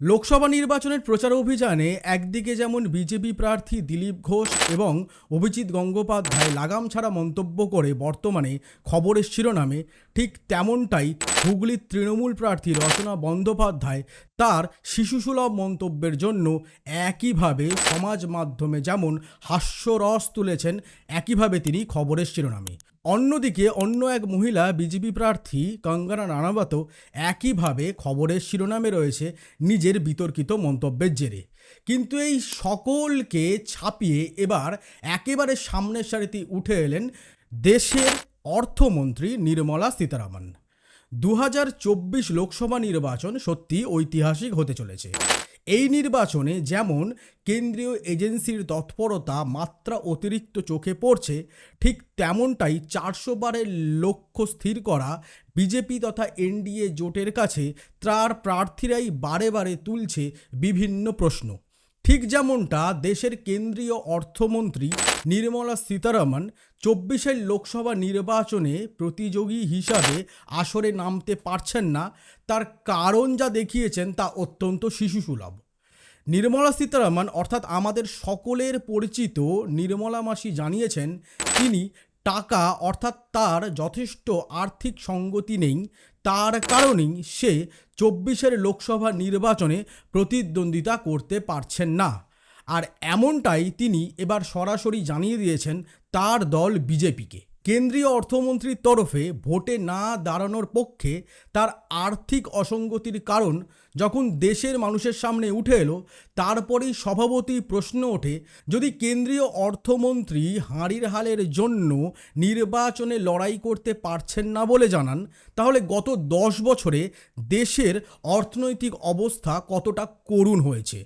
লোকসভা নির্বাচনের প্রচার অভিযানে একদিকে যেমন বিজেপি প্রার্থী দিলীপ ঘোষ এবং অভিজিৎ গঙ্গোপাধ্যায় লাগাম ছাড়া মন্তব্য করে বর্তমানে খবরের শিরোনামে, ঠিক তেমনটাই হুগলির তৃণমূল প্রার্থী রচনা বন্দ্যোপাধ্যায় তার শিশুসুলভ মন্তব্যের জন্য একইভাবে সমাজ মাধ্যমে যেমন হাস্যরস তুলেছেন, একইভাবে তিনি খবরের শিরোনামে। অন্যদিকে অন্য এক মহিলা বিজেপি প্রার্থী কঙ্গনা রানাবত একইভাবে খবরের শিরোনামে রয়েছে নিজের বিতর্কিত মন্তব্যের জেরে। কিন্তু এই সকলকে ছাপিয়ে এবার একেবারে সামনের সারিতে উঠে এলেন দেশের অর্থমন্ত্রী নির্মলা সীতারামন। দু হাজার চব্বিশ লোকসভা নির্বাচন সত্যি ঐতিহাসিক হতে চলেছে। এই নির্বাচনে যেমন কেন্দ্রীয় এজেন্সির তৎপরতা মাত্রা অতিরিক্ত চোখে পড়ছে, ঠিক তেমনটাই চারশো বারের লক্ষ্য স্থির করা বিজেপি তথা এনডিএ জোটের কাছে তার প্রার্থীরাই বারে বারে তুলছে বিভিন্ন প্রশ্ন। ঠিক যেমনটা দেশের কেন্দ্রীয় অর্থমন্ত্রী নির্মলা সীতারামন চব্বিশের লোকসভা নির্বাচনে প্রতিযোগী হিসাবে আসরে নামতে পারছেন না, তার কারণ যা দেখিয়েছেন তা অত্যন্ত শিশুসুলভ। নির্মলা সীতারামন, অর্থাৎ আমাদের সকলের পরিচিত নির্মলা মাসি জানিয়েছেন, তিনি টাকা অর্থাৎ তার যথেষ্ট আর্থিক সঙ্গতি নেই, তার কারণেই সে চব্বিশের লোকসভা নির্বাচনে প্রতিদ্বন্দ্বিতা করতে পারছেন না। আর এমনটাই তিনি এবার সরাসরি জানিয়ে দিয়েছেন তার দল বিজেপিকে। কেন্দ্রীয় অর্থমন্ত্রীর তরফে ভোটে না দাঁড়ানোর পক্ষে তার আর্থিক অসঙ্গতির কারণ যখন দেশের মানুষের সামনে উঠে এলো, তারপরেই স্বভাবতই প্রশ্ন ওঠে, যদি কেন্দ্রীয় অর্থমন্ত্রী হাঁড়ির হালের জন্য নির্বাচনে লড়াই করতে পারছেন না বলে জানান, তাহলে গত দশ বছরে দেশের অর্থনৈতিক অবস্থা কতটা করুণ হয়েছে?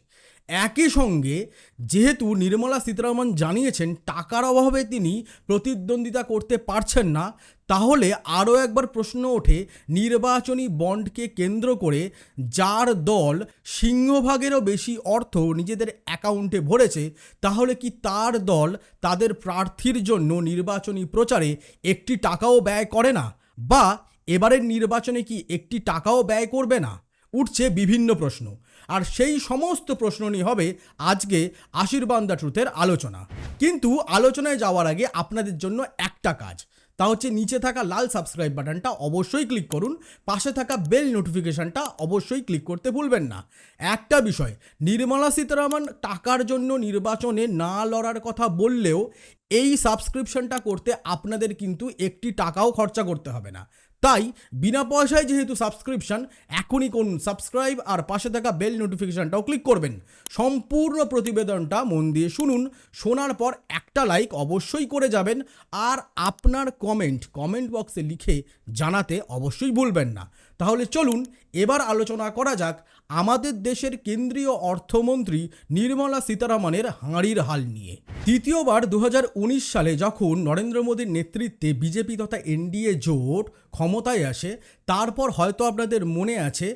একই সঙ্গে যেহেতু নির্মলা সীতারামন জানিয়েছেন টাকার অভাবে তিনি প্রতিদ্বন্দ্বিতা করতে পারছেন না, তাহলে আরও একবার প্রশ্ন ওঠে নির্বাচনী বন্ডকে কেন্দ্র করে যার দল সিংহভাগেরও বেশি অর্থ নিজেদের অ্যাকাউন্টে ভরেছে, তাহলে কি তার দল তাদের প্রার্থীর জন্য নির্বাচনী প্রচারে একটি টাকাও ব্যয় করে না? বা এবারের নির্বাচনে কি একটি টাকাও ব্যয় করবে না? উঠছে বিভিন্ন প্রশ্ন। আর সেই সমস্ত প্রশ্ন নিয়ে হবে আজকে আশীর্বাদ দ্য ট্রুথের আলোচনা। কিন্তু আলোচনায় যাওয়ার আগে আপনাদের জন্য একটা কাজ। তা হচ্ছে নিচে থাকা লাল সাবস্ক্রাইব বাটনটা অবশ্যই ক্লিক করুন, পাশে থাকা বেল নোটিফিকেশনটা অবশ্যই ক্লিক করতে ভুলবেন না। একটা বিষয়, নির্মলা সীতারামন টাকার জন্য নির্বাচনে না লড়ার কথা বললেও এই সাবস্ক্রিপশনটা করতে আপনাদের কিন্তু একটি টাকাও খরচা করতে হবে না। তাই বিনা পয়সায় যেহেতু সাবস্ক্রিপশন এখনই করুন সাবস্ক্রাইব আর পাশে থাকা বেল নোটিফিকেশানটাও ক্লিক করবেন। সম্পূর্ণ প্রতিবেদনটা মন দিয়ে শুনুন, শোনার পর একটা লাইক অবশ্যই করে যাবেন, আর আপনার কমেন্ট কমেন্ট বক্সে লিখে জানাতে অবশ্যই ভুলবেন না। তাহলে চলুন, এবার আলোচনা করা যাক আমাদের দেশের কেন্দ্রীয় অর্থমন্ত্রী নির্মলা সীতারামনের হাঁড়ির হাল নিয়ে। তৃতীয়বার দু হাজার উনিশ সালে যখন নরেন্দ্র মোদীর নেতৃত্বে বিজেপি তথা এনডিএ জোট ক্ষমতায় আসে, তারপর হয়তো আপনাদের মনে আছে,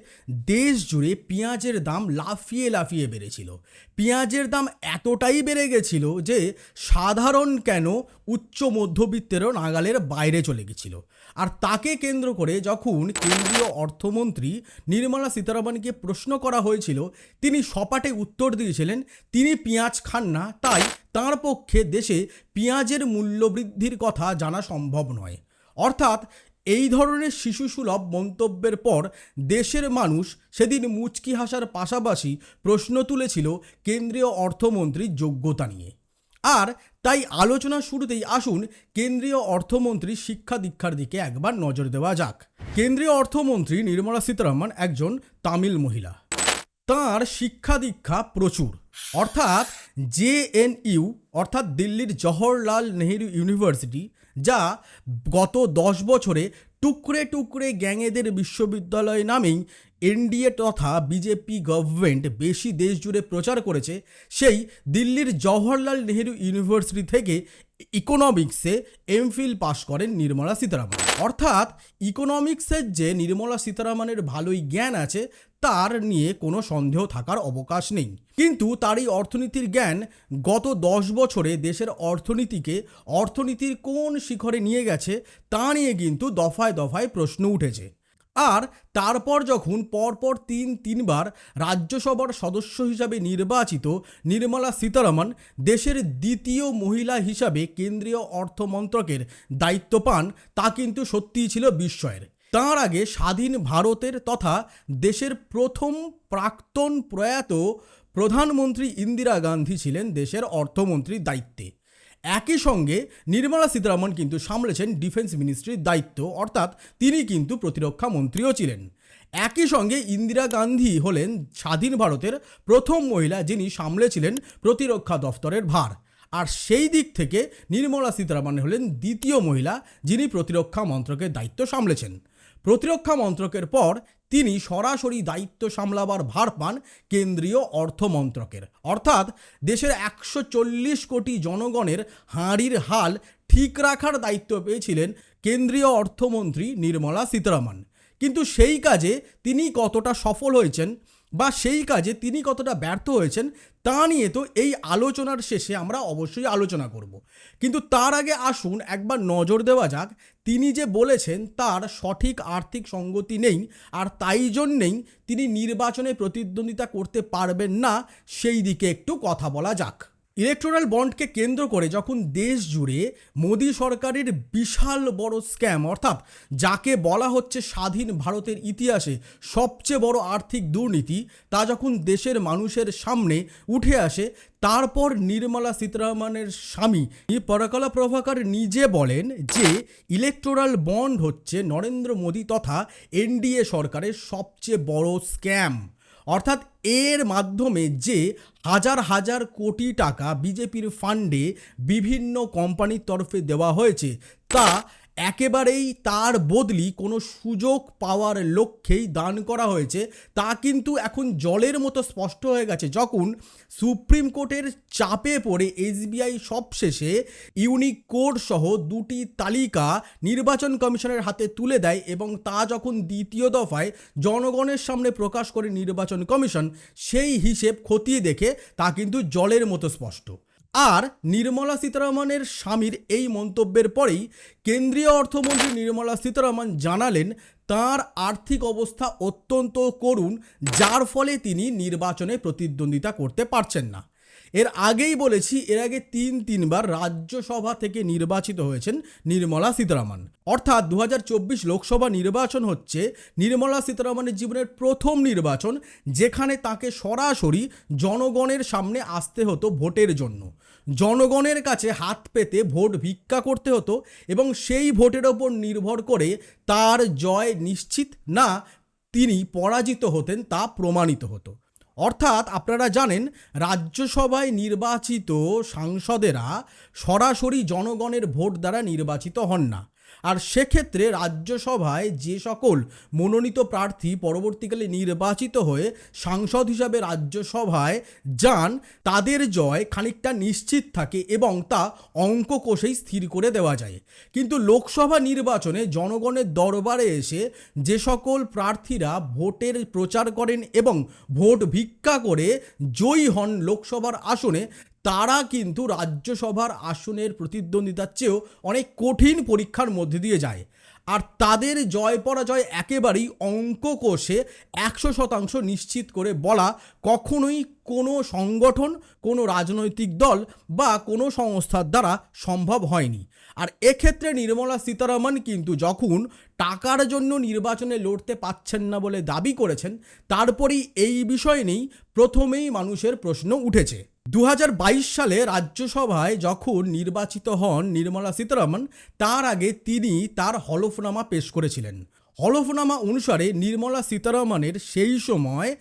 দেশ জুড়ে পেঁয়াজের দাম লাফিয়ে লাফিয়ে বেড়েছিল। পেঁয়াজের দাম এতটাই বেড়ে গেছিল যে সাধারণ কেন উচ্চ মধ্যবিত্তেরও নাগালের বাইরে চলে গেছিল। আর তাকে কেন্দ্র করে যখন কেন্দ্রীয় অর্থমন্ত্রী নির্মলা সীতারামনকে প্রশ্ন করা হয়েছিল, তিনি সপাটে উত্তর দিয়েছিলেন, তিনি পেঁয়াজ খান না, তাই তাঁর পক্ষে দেশে পেঁয়াজের মূল্যবৃদ্ধির কথা জানা সম্ভব নয়। অর্থাৎ এই ধরনের শিশুসুলভ মন্তব্যের পর দেশের মানুষ সেদিন মুচকি হাসার পাশাপাশি প্রশ্ন তুলেছিল কেন্দ্রীয় অর্থমন্ত্রীর যোগ্যতা নিয়ে। আর তাই আলোচনা শুরুতেই আসুন কেন্দ্রীয় অর্থমন্ত্রী শিক্ষা দীক্ষার দিকে একবার নজর দেওয়া যাক। কেন্দ্রীয় অর্থমন্ত্রী নির্মলা সীতারামন একজন তামিল মহিলা। তাঁর শিক্ষা দীক্ষা প্রচুর। অর্থাৎ জেএনইউ অর্থাৎ দিল্লির জওহরলাল নেহেরু ইউনিভার্সিটি, যা গত দশ বছরে টুকরে টুকরে গ্যাংয়েদের বিশ্ববিদ্যালয় নামেই এনডিএ তথা বিজেপি গভর্নমেন্ট বেশি দেশ জুড়ে প্রচার করেছে সেই দিল্লির জওহরলাল নেহেরু ইউনিভার্সিটি থেকে ইকোনমিক্সে এমফিল পাশ করেন নির্মলা সীতারামন। অর্থাৎ ইকোনমিক্সের যে নির্মলা সীতারামনের ভালোই জ্ঞান আছে, তার নিয়ে কোনো সন্দেহ থাকার অবকাশ নেই। কিন্তু তার এই অর্থনীতির জ্ঞান গত দশ বছরে দেশের অর্থনীতিকে অর্থনীতির কোন শিখরে নিয়ে গেছে, তা নিয়ে কিন্তু দফায় দফায় প্রশ্ন উঠেছে। আর তারপর যখন পরপর তিন, তিনবার রাজ্যসভার সদস্য হিসাবে নির্বাচিত নির্মলা সীতারামন দেশের দ্বিতীয় মহিলা হিসাবে কেন্দ্রীয় অর্থমন্ত্রকের দায়িত্ব পান, তা কিন্তু সত্যিই ছিল বিস্ময়ের। তার আগে স্বাধীন ভারতের তথা দেশের প্রথম প্রাক্তন প্রয়াত প্রধানমন্ত্রী ইন্দিরা গান্ধী ছিলেন দেশের অর্থমন্ত্রীর দায়িত্বে। একই সঙ্গে নির্মলা সীতারামন কিন্তু সামলেছেন ডিফেন্স মিনিস্ট্রির দায়িত্ব, অর্থাৎ তিনি কিন্তু প্রতিরক্ষা মন্ত্রীও ছিলেন। একই সঙ্গে ইন্দিরা গান্ধী হলেন স্বাধীন ভারতের প্রথম মহিলা যিনি সামলেছিলেন প্রতিরক্ষা দফতরের ভার। আর সেই দিক থেকে নির্মলা সীতারামন হলেন দ্বিতীয় মহিলা যিনি প্রতিরক্ষা মন্ত্রকের দায়িত্ব সামলেছেন। প্রতিরক্ষা মন্ত্রকের পর তিনি সরাসরি দায়িত্ব সামলাবার ভার পান কেন্দ্রীয় অর্থমন্ত্রকের অর্থাৎ দেশের একশো চল্লিশ কোটি জনগণের হাঁড়ির হাল ঠিক রাখার দায়িত্ব পেয়েছিলেন কেন্দ্রীয় অর্থমন্ত্রী নির্মলা সীতারামন। কিন্তু সেই কাজে তিনি কতটা সফল হয়েছেন বা সেই কাজে তিনি কতটা ব্যর্থ হয়েছেন তা নিয়ে তো এই আলোচনার শেষে আমরা অবশ্যই আলোচনা করব। কিন্তু তার আগে আসুন একবার নজর দেওয়া যাক, তিনি যে বলেছেন তার সঠিক আর্থিক সঙ্গতি নেই আর তাই জন্যেই তিনি নির্বাচনে প্রতিদ্বন্দ্বিতা করতে পারবেন না, সেই দিকে একটু কথা বলা যাক। ইলেকট্রাল বন্ডকে কেন্দ্র করে যখন দেশ জুড়ে মোদী সরকারের বিশাল বড় স্ক্যাম অর্থাৎ যাকে বলা হচ্ছে স্বাধীন ভারতের ইতিহাসে সবচেয়ে বড় আর্থিক দুর্নীতি, তা যখন দেশের মানুষের সামনে উঠে আসে, তারপর নির্মলা সীতারামনের স্বামী পরাকলা প্রভাকর নিজে বলেন যে ইলেকটোরাল বন্ড হচ্ছে নরেন্দ্র মোদী তথা এনডিএ সরকারের সবচেয়ে বড় স্ক্যাম অর্থাৎ এর মাধ্যমে যে হাজার হাজার কোটি টাকা বিজেপির ফান্ডে বিভিন্ন কোম্পানির তরফে দেওয়া হয়েছে, তা একেবারেই তার বদলি কোনো সুযোগ পাওয়ার লক্ষ্যেই দান করা হয়েছে, তা কিন্তু এখন জলের মতো স্পষ্ট হয়ে গেছে। যখন সুপ্রিম কোর্টের চাপে পড়ে এসবিআই সবশেষে ইউনিক কোড সহ দুটি তালিকা নির্বাচন কমিশনের হাতে তুলে দেয় এবং তা যখন দ্বিতীয় দফায় জনগণের সামনে প্রকাশ করে নির্বাচন কমিশন, সেই হিসেব খতিয়ে দেখে তা কিন্তু জলের মতো স্পষ্ট। আর নির্মলা সীতারামনের স্বামীর এই মন্তব্যের পরেই কেন্দ্রীয় অর্থমন্ত্রী নির্মলা সীতারামন জানালেন, তার আর্থিক অবস্থা অত্যন্ত করুণ, যার ফলে তিনি নির্বাচনে প্রতিদ্বন্দ্বিতা করতে পারছেন না। এর আগেই বলেছি, এর আগে তিন তিনবার রাজ্যসভা থেকে নির্বাচিত হয়েছেন নির্মলা সীতারামন। অর্থাৎ দু হাজার চব্বিশ লোকসভা নির্বাচন হচ্ছে নির্মলা সীতারামনের জীবনের প্রথম নির্বাচন, যেখানে তাকে সরাসরি জনগণের সামনে আসতে হতো ভোটের জন্য। জনগণের কাছে হাত পেতে ভোট ভিক্ষা করতে হতো এবং সেই ভোটের ওপর নির্ভর করে তার জয় নিশ্চিত না তিনি পরাজিত হতেন তা প্রমাণিত হতো। অর্থাৎ আপনারা জানেন, রাজ্যসভায় নির্বাচিত সাংসদেরা সরাসরি জনগণের ভোট দ্বারা নির্বাচিত হন না। আর সেক্ষেত্রে রাজ্যসভায় যে সকল মনোনীত প্রার্থী পরবর্তীকালে নির্বাচিত হয়ে সাংসদ হিসাবে রাজ্যসভায় যান, তাদের জয় খানিকটা নিশ্চিত থাকে এবং তা অঙ্ক কোষেই স্থির করে দেওয়া যায়। কিন্তু লোকসভা নির্বাচনে জনগণের দরবারে এসে যে সকল প্রার্থীরা ভোটের প্রচার করেন এবং ভোট ভিক্ষা করে জয়ী হন লোকসভার আসনে তারা কিন্তু রাজ্যসভার আসনের প্রতিদ্বন্দ্বিতার চেয়েও অনেক কঠিন পরীক্ষার মধ্যে দিয়ে যায়। আর তাদের জয় পরাজয় একেবারেই অঙ্ক কোষে একশো শতাংশ নিশ্চিত করে বলা কখনোই কোনো সংগঠন, কোনো রাজনৈতিক দল বা কোনো সংস্থার দ্বারা সম্ভব হয়নি। আর এক্ষেত্রে নির্মলা সীতারামন কিন্তু যখন টাকার জন্য নির্বাচনে লড়তে পাচ্ছেন না বলে দাবি করেছেন, তারপরেই এই বিষয় নেই প্রথমেই মানুষের প্রশ্ন উঠেছে। দু হাজার বাইশ সালে রাজ্যসভায় যখন নির্বাচিত হন নির্মলা সীতারামন, তার আগে তিনি তার হলফনামা পেশ করেছিলেন। হলফনামা অনুসারে নির্মলা সীতারামনের সেই সময়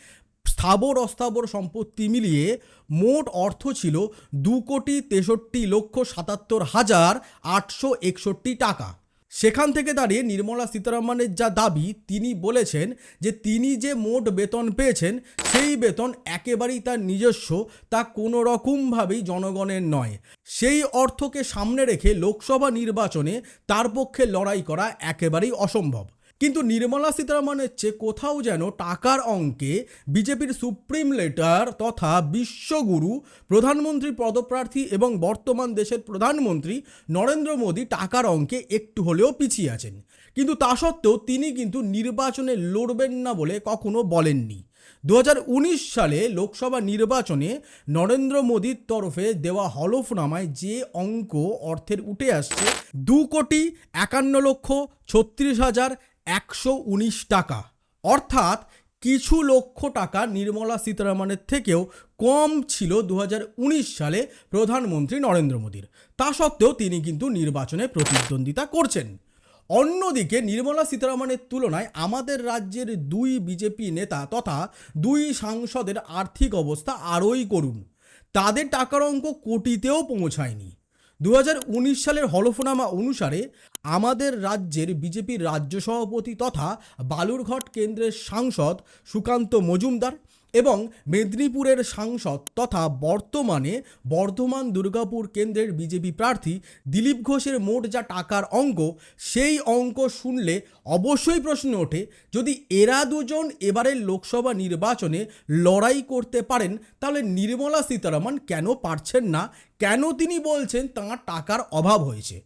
স্থাবর অস্থাবর সম্পত্তি মিলিয়ে মোট অর্থ ছিল দু কোটি তেষট্টি লক্ষ সাতাত্তর হাজার আটশো একষট্টি টাকা। সেখান থেকে দাঁড়িয়ে নির্মলা সীতারামনের যা দাবি, তিনি বলেছেন যে তিনি যে মোট বেতন পেয়েছেন, সেই বেতন একেবারেই তার নিজস্ব, তা কোনো রকমভাবেই জনগণের নয়। সেই অর্থকে সামনে রেখে লোকসভা নির্বাচনে তার পক্ষে লড়াই করা একেবারেই অসম্ভব। কিন্তু নির্মলা সীতারামনের চেয়ে কোথাও যেন টাকার অঙ্কে বিজেপির সুপ্রিম লেটার তথা বিশ্বগুরু, প্রধানমন্ত্রী পদপ্রার্থী এবং বর্তমান দেশের প্রধানমন্ত্রী নরেন্দ্র মোদী টাকার অঙ্কে একটু হলেও পিছিয়ে আছেন। কিন্তু তা সত্ত্বেও তিনি কিন্তু নির্বাচনে লড়বেন না বলে কখনো বলেননি। দু হাজার উনিশ সালে লোকসভা নির্বাচনে নরেন্দ্র মোদীর তরফে দেওয়া হলফনামায় যে অঙ্ক অর্থের উঠে আসছে, দু কোটি একান্ন লক্ষ ছত্রিশ হাজার একশো উনিশ টাকা। অর্থাৎ কিছু লক্ষ টাকা নির্মলা সীতারামনের থেকেও কম ছিল দু হাজার উনিশ সালে প্রধানমন্ত্রী নরেন্দ্র মোদীর। তা সত্ত্বেও তিনি কিন্তু নির্বাচনে প্রতিদ্বন্দ্বিতা করছেন। অন্যদিকে নির্মলা সীতারামনের তুলনায় আমাদের রাজ্যের দুই বিজেপি নেতা তথা দুই সাংসদের আর্থিক অবস্থা আরোই করুন। তাদের টাকার অঙ্ক কোটিতেও পৌঁছায়নি। দু হাজার উনিশ সালের হলফনামা অনুসারে আমাদের রাজ্যের বিজেপির রাজ্য সভাপতি তথা বালুরঘাট কেন্দ্রের সাংসদ সুকান্ত মজুমদার এবং মেদিনীপুরের সাংসদ তথা বর্তমানে বর্ধমান দুর্গাপুর কেন্দ্রের বিজেপি প্রার্থী দিলীপ ঘোষের মোট যা টাকার অঙ্ক, সেই অঙ্ক শুনলে অবশ্যই প্রশ্ন ওঠে, যদি এরা দুজন এবারের লোকসভা নির্বাচনে লড়াই করতে পারেন, তাহলে নির্মলা সীতারামন কেন পারছেন না? কেন তিনি বলছেন তাঁর টাকার অভাব হয়েছে?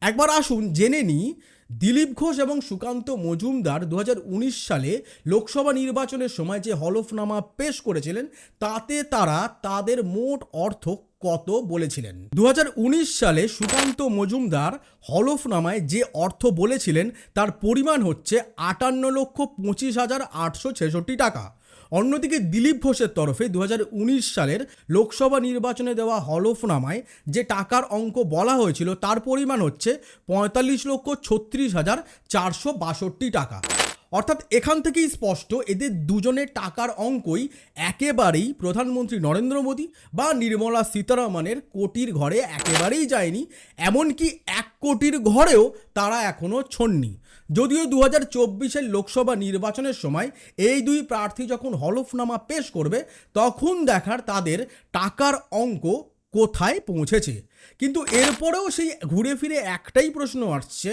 একবার আসুন জেনে নিই দিলীপ ঘোষ এবং সুকান্ত মজুমদার দু হাজার উনিশ সালে লোকসভা নির্বাচনের সময় যে হলফনামা পেশ করেছিলেন, তাতে তারা তাদের মোট অর্থ কত বলেছিলেন? দু হাজার উনিশ সালে সুকান্ত মজুমদার হলফনামায় যে অর্থ বলেছিলেন, তার পরিমাণ হচ্ছে আটান্ন লক্ষ পঁচিশ হাজার আটশো ছেষট্টি টাকা। অন্যদিকে দিলীপ ঘোষের তরফে দু হাজার উনিশ সালের লোকসভা নির্বাচনে দেওয়া হলফনামায় যে টাকার অঙ্ক বলা হয়েছিল তার পরিমাণ হচ্ছে পঁয়তাল্লিশ লক্ষ ছত্রিশ হাজার চারশো বাষট্টি টাকা। অর্থাৎ এখান থেকেই স্পষ্ট, এদের দুজনের টাকার অঙ্কই একেবারেই প্রধানমন্ত্রী নরেন্দ্র মোদী বা নির্মলা সীতারামনের কোটির ঘরে একেবারেই যায়নি, এমনকি এক কোটির ঘরেও তারা এখনও ছন্নি যদিও দু হাজার চব্বিশের লোকসভা নির্বাচনের সময় এই দুই প্রার্থী যখন হলফনামা পেশ করবে, তখন দেখার তাদের টাকার অঙ্ক কোথায় পৌঁছেছে। কিন্তু এরপরেও সেই ঘুরে ফিরে একটাই প্রশ্ন আসছে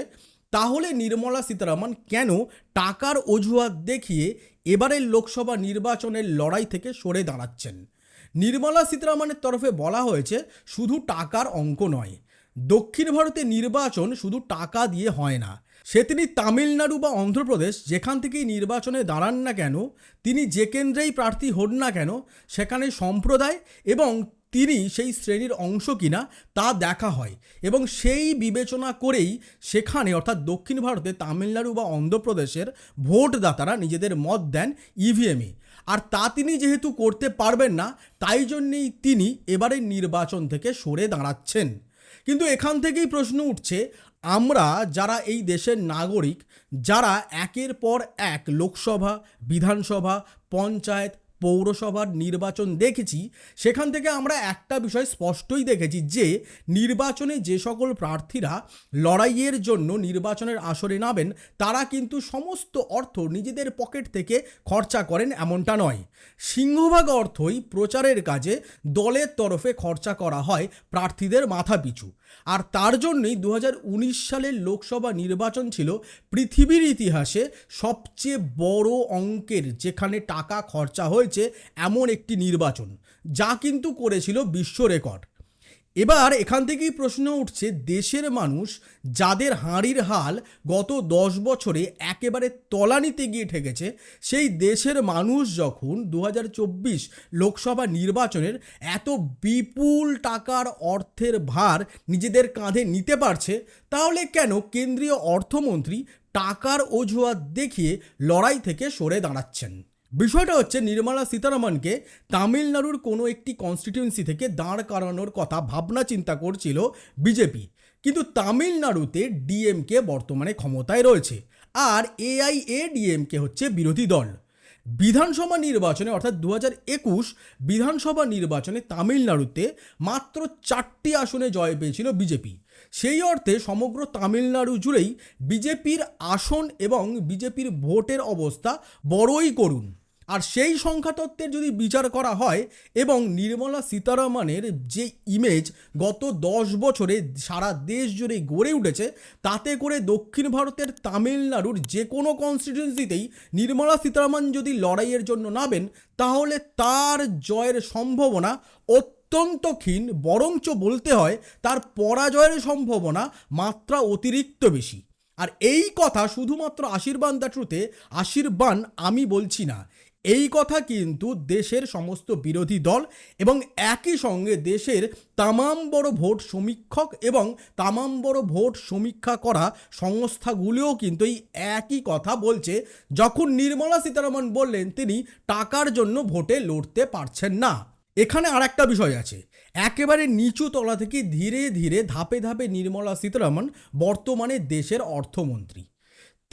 তাহলে নির্মলা সীতারামন কেন টাকার অজুহাত দেখিয়ে এবারের লোকসভা নির্বাচনের লড়াই থেকে সরে দাঁড়াচ্ছেন? নির্মলা সীতারামনের তরফে বলা হয়েছে, শুধু টাকার অঙ্ক নয়। দক্ষিণ ভারতে নির্বাচন শুধু টাকা দিয়ে হয় না। সে তিনি তামিলনাড়ু বা অন্ধ্রপ্রদেশ, যেখান থেকেই নির্বাচনে দাঁড়ান না কেন, তিনি যে কেন্দ্রেই প্রার্থী হন না কেন, সেখানে সম্প্রদায় এবং তিনি সেই শ্রেণির অংশ কিনা তা দেখা হয় এবং সেই বিবেচনা করেই সেখানে, অর্থাৎ দক্ষিণ ভারতে তামিলনাড়ু বা অন্ধ্রপ্রদেশের ভোটদাতারা নিজেদের মত দেন ইভিএমে আর তা তিনি যেহেতু করতে পারবেন না, তাই জন্যেই তিনি এবারের নির্বাচন থেকে সরে দাঁড়াচ্ছেন। কিন্তু এখান থেকেই প্রশ্ন উঠছে, আমরা যারা এই দেশের নাগরিক, যারা একের পর এক লোকসভা, বিধানসভা, পঞ্চায়েত পৌরসভার নির্বাচন দেখেছি, সেখান থেকে আমরা একটা বিষয় স্পষ্টই দেখেছি যে, নির্বাচনে যে সকল প্রার্থীরা লড়াইয়ের জন্য নির্বাচনের আসরে নামেন, তারা কিন্তু সমস্ত অর্থ নিজেদের পকেট থেকে খরচা করেন এমনটা নয়। সিংহভাগ অর্থই প্রচারের কাজে দলের তরফে খরচা করা হয় প্রার্থীদের মাথা পিছু আর তার জন্যই দু হাজার উনিশ সালের লোকসভা নির্বাচন ছিল পৃথিবীর ইতিহাসে সবচেয়ে বড় অঙ্কের, যেখানে টাকা খরচা হয়েছে এমন একটি নির্বাচন, যা কিন্তু করেছিল বিশ্ব রেকর্ড। এবার এখান থেকেই প্রশ্ন উঠছে, দেশের মানুষ যাদের হাঁড়ির হাল গত দশ বছরে একেবারে তলানিতে গিয়ে ঠেকেছে, সেই দেশের মানুষ যখন দু হাজার চব্বিশ লোকসভা নির্বাচনের এত বিপুল টাকার অর্থের ভার নিজেদের কাঁধে নিতে পারছে, তাহলে কেন কেন্দ্রীয় অর্থমন্ত্রী টাকার অজুহাত দেখিয়ে লড়াই থেকে সরে দাঁড়াচ্ছেন? বিষয়টা হচ্ছে নির্মলা সীতারামনকে তামিলনাড়ুর কোনো একটি কনস্টিটিউয়েন্সি থেকে দাঁড় করানোর কথা ভাবনা চিন্তা করছিল বিজেপি। কিন্তু তামিলনাড়ুতে ডিএমকে বর্তমানে ক্ষমতায় রয়েছে আর এআইএ ডিএমকে হচ্ছে বিরোধী দল। বিধানসভা নির্বাচনে অর্থাৎ দু একুশ বিধানসভা নির্বাচনে তামিলনাড়ুতে মাত্র চারটি আসনে জয় পেয়েছিল বিজেপি। সেই অর্থে সমগ্র তামিলনাড়ু জুড়েই বিজেপির আসন এবং বিজেপির ভোটের অবস্থা বড়ই করুন। আর সেই সংখ্যাতত্ত্বের যদি বিচার করা হয় এবং নির্মলা সীতারামনের যে ইমেজ গত দশ বছরে সারা দেশ জুড়ে গড়ে উঠেছে, তাতে করে দক্ষিণ ভারতের তামিলনাড়ুর যে কোনো কনস্টিটিউন্সিতেই নির্মলা সীতারামন যদি লড়াইয়ের জন্য নামেন, তাহলে তার জয়ের সম্ভাবনা অত্যন্ত ক্ষীণ। বরঞ্চ বলতে হয়, তার পরাজয়ের সম্ভাবনা মাত্রা অতিরিক্ত বেশি। আর এই কথা শুধুমাত্র আশীর্বাদ দ্য ট্রুতে আশীর্বাণ আমি বলছি না। এই কথা কিন্তু দেশের সমস্ত বিরোধী দল এবং একই সঙ্গে দেশের তামাম বড় ভোট সমীক্ষক এবং তামাম বড় ভোট সমীক্ষা করা সংস্থাগুলিও কিন্তু এই একই কথা বলছে। যখন নির্মলা সীতারামন বললেন, তিনি টাকার জন্য ভোটে লড়তে পারছেন না। এখানে আর একটা বিষয় আছে। একেবারে নিচু তলা থেকে ধীরে ধীরে ধাপে ধাপে নির্মলা সীতারামন বর্তমানে দেশের অর্থমন্ত্রী।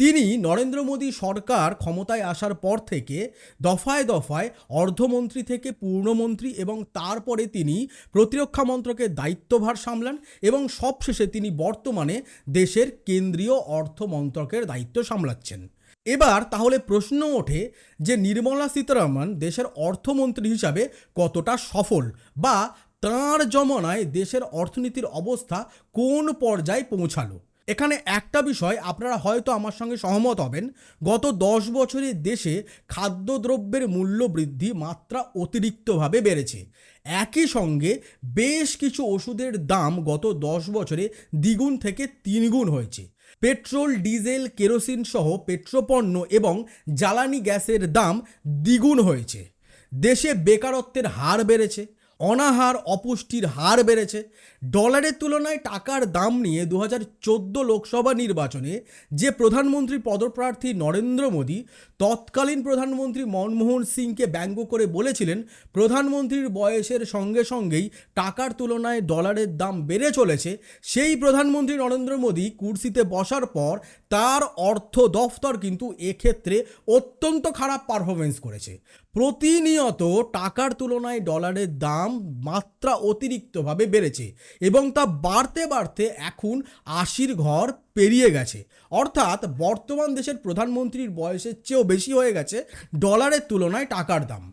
তিনি নরেন্দ্র মোদী সরকার ক্ষমতায় আসার পর থেকে দফায় দফায় অর্ধমন্ত্রী থেকে পূর্ণমন্ত্রী এবং তারপরে তিনি প্রতিরক্ষা মন্ত্রকের দায়িত্বভার সামলান এবং সবশেষে তিনি বর্তমানে দেশের কেন্দ্রীয় অর্থ মন্ত্রকের দায়িত্ব সামলাচ্ছেন। এবার তাহলে প্রশ্ন ওঠে যে নির্মলা সীতারামন দেশের অর্থমন্ত্রী হিসাবে কতটা সফল বা তাঁর জমানায় দেশের অর্থনীতির অবস্থা কোন পর্যায়ে পৌঁছালো? এখানে একটা বিষয়, আপনারা হয়তো আমার সঙ্গে সহমত হবেন, গত দশ বছরে দেশে খাদ্যদ্রব্যের মূল্য বৃদ্ধি মাত্রা অতিরিক্তভাবে বেড়েছে। একই সঙ্গে বেশ কিছু ওষুধের দাম গত দশ বছরে দ্বিগুণ থেকে তিনগুণ হয়েছে। পেট্রোল, ডিজেল, কেরোসিন সহ পেট্রোপণ্য এবং জ্বালানি গ্যাসের দাম দ্বিগুণ হয়েছে। দেশে বেকারত্বের হার বেড়েছে। অনাহার অপুষ্টির হার বেড়েছে। ডলারের তুলনায় টাকার দাম নিয়ে দু হাজার চোদ্দ লোকসভা নির্বাচনে যে প্রধানমন্ত্রী পদপ্রার্থী নরেন্দ্র মোদী তৎকালীন প্রধানমন্ত্রী মনমোহন সিংকে ব্যঙ্গ করে বলেছিলেন, প্রধানমন্ত্রীর বয়সের সঙ্গে সঙ্গেই টাকার তুলনায় ডলারের দাম বেড়ে চলেছে। সেই প্রধানমন্ত্রী নরেন্দ্র মোদী কুর্সিতে বসার পর তার অর্থ দফতর কিন্তু এক্ষেত্রে অত্যন্ত খারাপ পারফরমেন্স করেছে। প্রতিনিয়ত টাকার তুলনায় ডলারের দাম মাত্রা অতিরিক্তভাবে বেড়েছে এবং তা বাড়তে বাড়তে এখন আশির ঘর পেরিয়ে গেছে। অর্থাৎ বর্তমান দেশের প্রধানমন্ত্রীর বয়সের চেয়েও বেশি হয়ে গেছে ডলারের তুলনায় টাকার দাম।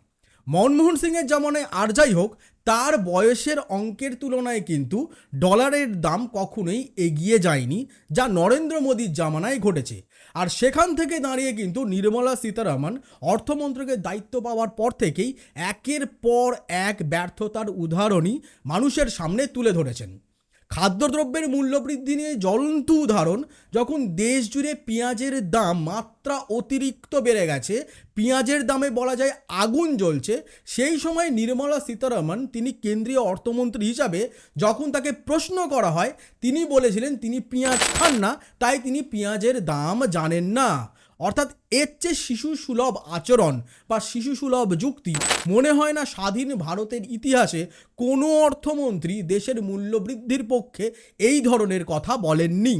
মনমোহন সিংয়ের জামানায় আর যাই হোক, তার বয়সের অঙ্কের তুলনায় কিন্তু ডলারের দাম কখনোই এগিয়ে যায়নি যা নরেন্দ্র মোদীর জামানায় ঘটেছে। আর সেখান থেকে দাঁড়িয়ে কিন্তু নির্মলা সীতারামন অর্থমন্ত্রকের দায়িত্ব পাওয়ার পর থেকেই একের পর এক ব্যর্থতার উদাহরণই মানুষের সামনে তুলে ধরেছেন। খাদ্যদ্রব্যের মূল্যবৃদ্ধি নিয়ে জ্বলন্ত উদাহরণ, যখন দেশ জুড়ে পেঁয়াজের দাম মাত্রা অতিরিক্ত বেড়ে গেছে, পেঁয়াজের দামে বলা যায় আগুন জ্বলছে, সেই সময় নির্মলা সীতারামন তিনি কেন্দ্রীয় অর্থমন্ত্রী হিসাবে যখন তাকে প্রশ্ন করা হয়, তিনি বলেছিলেন, তিনি পেঁয়াজ খান না, তাই তিনি পেঁয়াজের দাম জানেন না। অর্থাৎ এর চেয়ে শিশু সুলভ আচরণ বা শিশু সুলভ যুক্তি মনে হয় না স্বাধীন ভারতের ইতিহাসে কোনো অর্থমন্ত্রী দেশের মূল্যবৃদ্ধির পক্ষে এই ধরনের কথা বলেননি।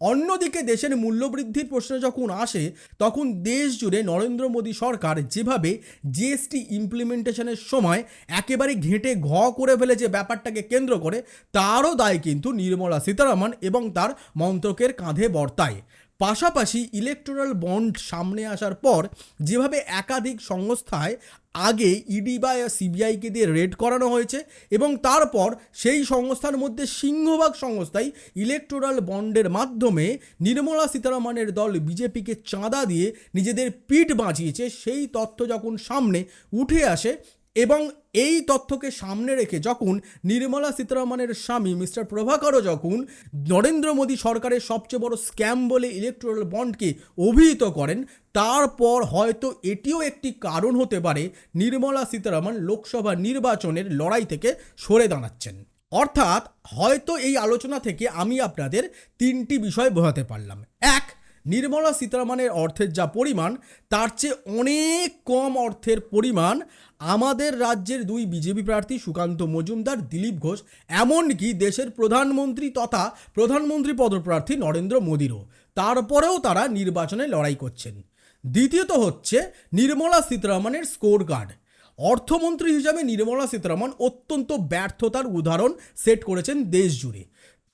অন্যদিকে দেশের মূল্যবৃদ্ধির প্রশ্ন যখন আসে, তখন দেশ জুড়ে নরেন্দ্র মোদী সরকার যেভাবে জিএসটি ইমপ্লিমেন্টেশনের সময় একেবারে ঘেঁটে ঘ করে ফেলেছে ব্যাপারটাকে কেন্দ্র করে, তারও দায় কিন্তু নির্মলা সীতারামন এবং তার মন্ত্রকের কাঁধে বর্তায়। পাশাপাশি ইলেকটোরাল বন্ড সামনে আসার পর যেভাবে একাধিক সংস্থায় আগে ইডি বা সিবিআইকে দিয়ে রেড করানো হয়েছে এবং তারপর সেই সংস্থার মধ্যে সিংহভাগ সংস্থাই ইলেকটোরাল বন্ডের মাধ্যমে নির্মলা সীতারামনের দল বিজেপিকে চাঁদা দিয়ে নিজেদের পিঠ বাঁচিয়েছে, সেই তথ্য যখন সামনে উঠে আসে এবং এই তথ্যকে সামনে রেখে যখন নির্মলা সীতারামনের স্বামী মিস্টার প্রভাকরও যখন নরেন্দ্র মোদী সরকারের সবচেয়ে বড় স্ক্যাম বলে ইলেকট্রাল বন্ডকে অভিহিত করেন, তারপর হয়তো এটিও একটি কারণ হতে পারে নির্মলা সীতারামন লোকসভা নির্বাচনের লড়াই থেকে সরে দাঁড়াচ্ছেন। অর্থাৎ হয়তো এই আলোচনা থেকে আমি আপনাদের তিনটি বিষয় বোঝাতে পারলাম। এক নির্মলা সীতারামনের অর্থের যা পরিমাণ, তার চেয়ে অনেক কম অর্থের পরিমাণ আমাদের রাজ্যের দুই বিজেপি প্রার্থী সুকান্ত মজুমদার, দিলীপ ঘোষ, এমনকি দেশের প্রধানমন্ত্রী তথা প্রধানমন্ত্রী পদপ্রার্থী নরেন্দ্র মোদীরও। তারপরেও তারা নির্বাচনে লড়াই করছেন। দ্বিতীয়ত হচ্ছে নির্মলা সীতারামনের স্কোর কার্ড অর্থমন্ত্রী হিসাবে নির্মলা সীতারামন অত্যন্ত ব্যর্থতার উদাহরণ সেট করেছেন দেশ জুড়ে।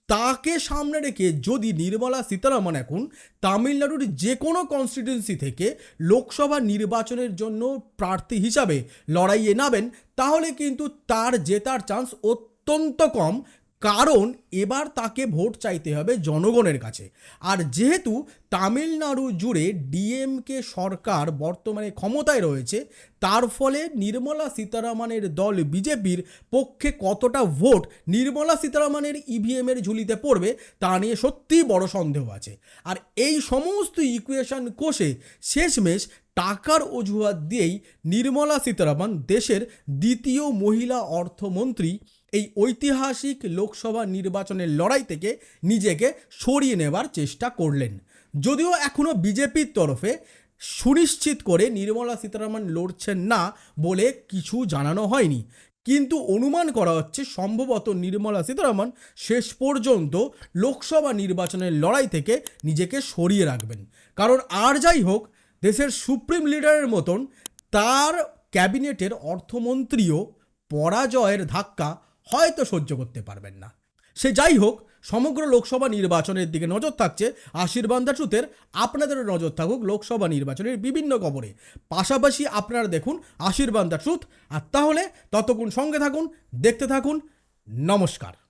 তাকে সামনে রেখে যদি নির্মলা সীতারামন এখন তামিলনাড়ুর যে কোনো কনস্টিটিউন্সি থেকে লোকসভা নির্বাচনের জন্য প্রার্থী হিসাবে লড়াইয়ে নামেন, তাহলে কিন্তু তার জেতার চান্স অত্যন্ত কম। কারণ এবার তাকে ভোট চাইতে হবে জনগণের কাছে। আর যেহেতু তামিলনাড়ু জুড়ে ডিএমকে সরকার বর্তমানে ক্ষমতায় রয়েছে, তার ফলে নির্মলা সীতারামনের দল বিজেপির পক্ষে কতটা ভোট নির্মলা সীতারামনের ইভিএমের ঝুলিতে পড়বে, তা নিয়ে সত্যিই বড় সন্দেহ আছে। আর এই সমস্ত ইকুয়েশন কোষে শেষমেশ টাকার অজুহাত দিয়েই নির্মলা সীতারামন দেশের দ্বিতীয় মহিলা অর্থমন্ত্রী এই ঐতিহাসিক লোকসভা নির্বাচনের লড়াই থেকে নিজেকে সরিয়ে নেবার চেষ্টা করলেন। যদিও এখনও বিজেপির তরফে সুনিশ্চিত করে নির্মলা সীতারামন লড়ছেন না বলে কিছু জানানো হয়নি। কিন্তু অনুমান করা হচ্ছে সম্ভবত নির্মলা সীতারামন শেষ পর্যন্ত লোকসভা নির্বাচনের লড়াই থেকে নিজেকে সরিয়ে রাখবেন। কারণ আর যাই হোক, দেশের সুপ্রিম লিডারের মতন তার ক্যাবিনেটের অর্থমন্ত্রীও পরাজয়ের ধাক্কা হয়তো সহ্য করতে পারবেন না। সে যাই হোক, সমগ্র লোকসভা নির্বাচনের দিকে নজর থাকছে আশীর্বাদ দা ট্রুথের আপনাদেরও নজর থাকুক লোকসভা নির্বাচনের বিভিন্ন খবরে পাশাপাশি আপনারা দেখুন আশীর্বাদ দা ট্রুথ আর তাহলে ততক্ষণ সঙ্গে থাকুন, দেখতে থাকুন, নমস্কার।